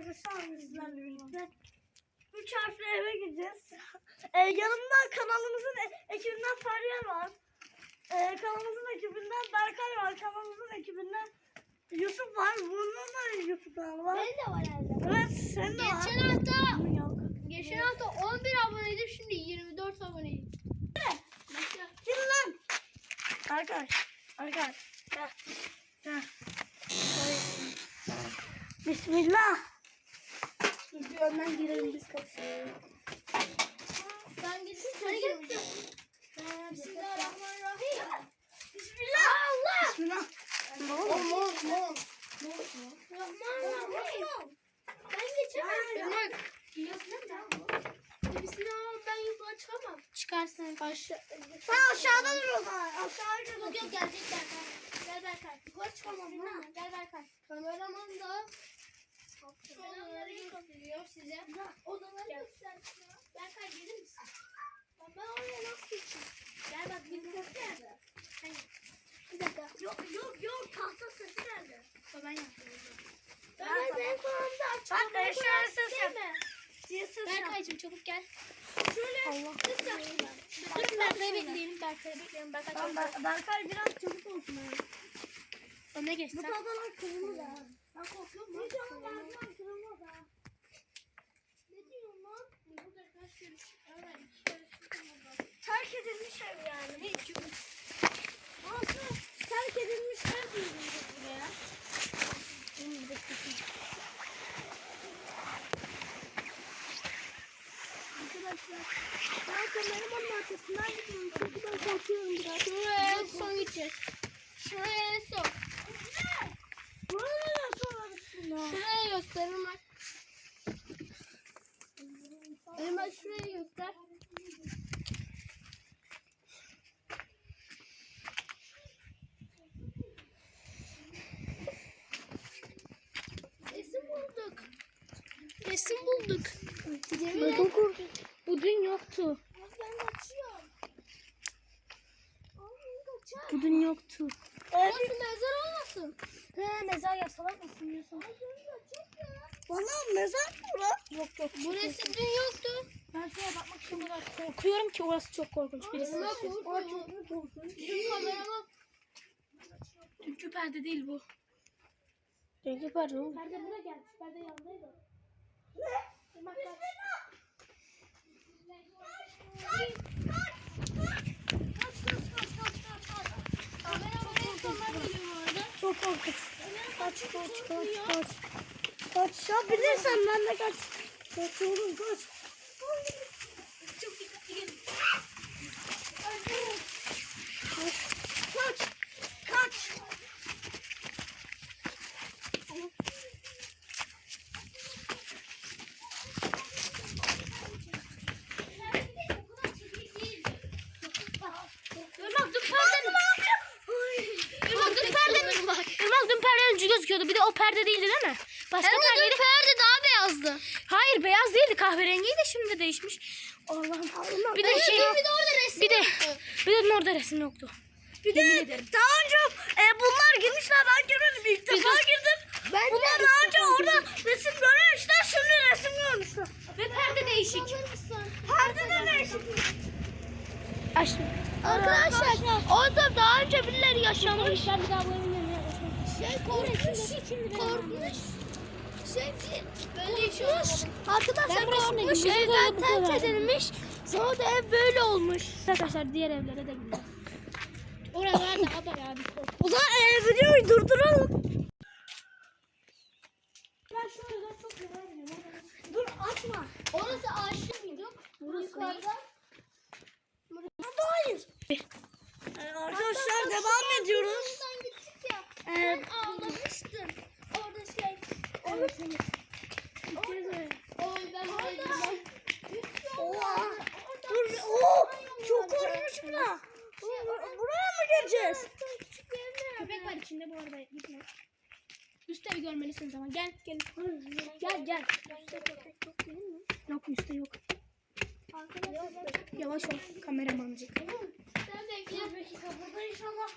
arkadaşlar bizlerle birlikte. Üç harfli eve gideceğiz. Ee, yanımda kanalımızın e- ekibinden Feryal var. Ee, kanalımızın ekibinden Berkay var. Kanalımızın ekibinden Yusuf var. Bunun da kanalı var. Benim de var herhalde. Evet senin de var. Geçen hafta geçen hafta 11 aboneydim şimdi 24 aboneyim. Gidin lan. Arkadaş. Arkadaş. Gel. Gel. Bismillah. Bir önden girelim biz kapıya. Sen gittin sen gittin. Bismillahirrahmanirrahim. Bismillah. Allah. Bismillah. Mol mol mol. Rahmanirrahim. Ben geçemem. Bak. Bismillah ben yukarı çıkamam. Çıkarsın. Aşağı. Sen aşağıda dur o zaman. Aşağıya dur. Yok yok gelecek Berkay. Gel Berkay. Yukarı çıkamam. Gel Berkay. Kameraman da şu odaları gösteriyor size. Odaları gösteriyor. Berkay gelir misin? Ben, ben oraya nasıl geçeyim? Gel bak bizim kapı nerede? Hani? Bir dakika. Yok yok yok. Tahta sesi nerede? Ben yaptım. Ben Ben senin kulağımda açıyorum. Bak, şöyle ses yap. Diye ses yap. Berkay'cığım çabuk gel. Şöyle. Allah. Ses yap. Dur Berkay'ı bekleyelim. Berkay'ı bekleyelim. Berkay Berkay biraz çabuk olsun. Öne geç Bu tahtalar kırılır. Ben yani. Burası terk edilmiş diyoruz buraya. En son gideceğiz. Şuraya son. Burada neden sonra üstüne? Şuraya göster Ömer. Ömer şuraya göster. Resim bulduk. Resim bulduk. Yemin Çok et. korkuyorum. Bu dün yoktu. Ben kaçıyorum. kaçar. Bu dün yoktu. Orası mezar olmasın. He mezar ya salak mısın diyorsun? Valla mezar mı bura? Yok yok. Burası dün yoktu. Ben şuraya bakmak için kadar korkuyorum ki orası çok korkunç birisi. Korkuyor. Bizim kameraman. Tünkü perde değil bu. Tünkü perde oğlum. Perde buraya gelmiş. Perde yandaydı. Ömer kaç. Kameraman en sonlar geliyor bu arada. Çok korkunç. Kaç kaç kaç kaç. Kaç ya bilirsen ben de kaç. Kaç oğlum kaç. Çok dikkatli gelin. Kaç. Kaç. Irmak dün perdenin. Irmak dün perdenin. Irmak dün perdenin ucu gözüküyordu. Bir de o perde değildi değil mi? Başka perdeydi. perde daha beyazdı. Hayır beyaz değildi kahverengiydi şimdi değişmiş. Allah'ım. Bir de şey. Bir de orada resim. Bir de bir de orada resim yoktu. Bir de daha önce e, bunlar girmişler ben girmedim ilk defa girdim. Ben bunlar daha önce orada resim görmemişler şimdi resim görmüşler. Ve perde değişik. Perde de değişik. Açtım. Arkadaşlar orada daha önce birileri yaşamış. Ben bir daha bu korkmuş. Korkmuş. Şey böyle yaşamış. Arkadaşlar korkmuş. Evden terk edilmiş. Sonra da ev böyle olmuş. Arkadaşlar diğer evlere de gidiyor. Oralar daha bir korkmuş. O zaman e, videoyu durduralım. Ben şu aralar çok merak ediyorum. Dur açma. Orası aşağı mıydı? Burası Yukarıda. Hayır. E, arkadaşlar devam ediyoruz. Oradan gittik ya. E, Sen ağlamıştın. Orada şey. evet, evet. Oy ben orada. Oha. Dur. Oo, çok korkmuş buna. Bur- Buraya mı gireceğiz? Köpek var içinde bu arada gitme. Üstte bir görmelisin zaman. Gel gel. Gel gel. Yok üstte yok. Yavaş ol kameramancık. Sen bekle. Burada inşallah.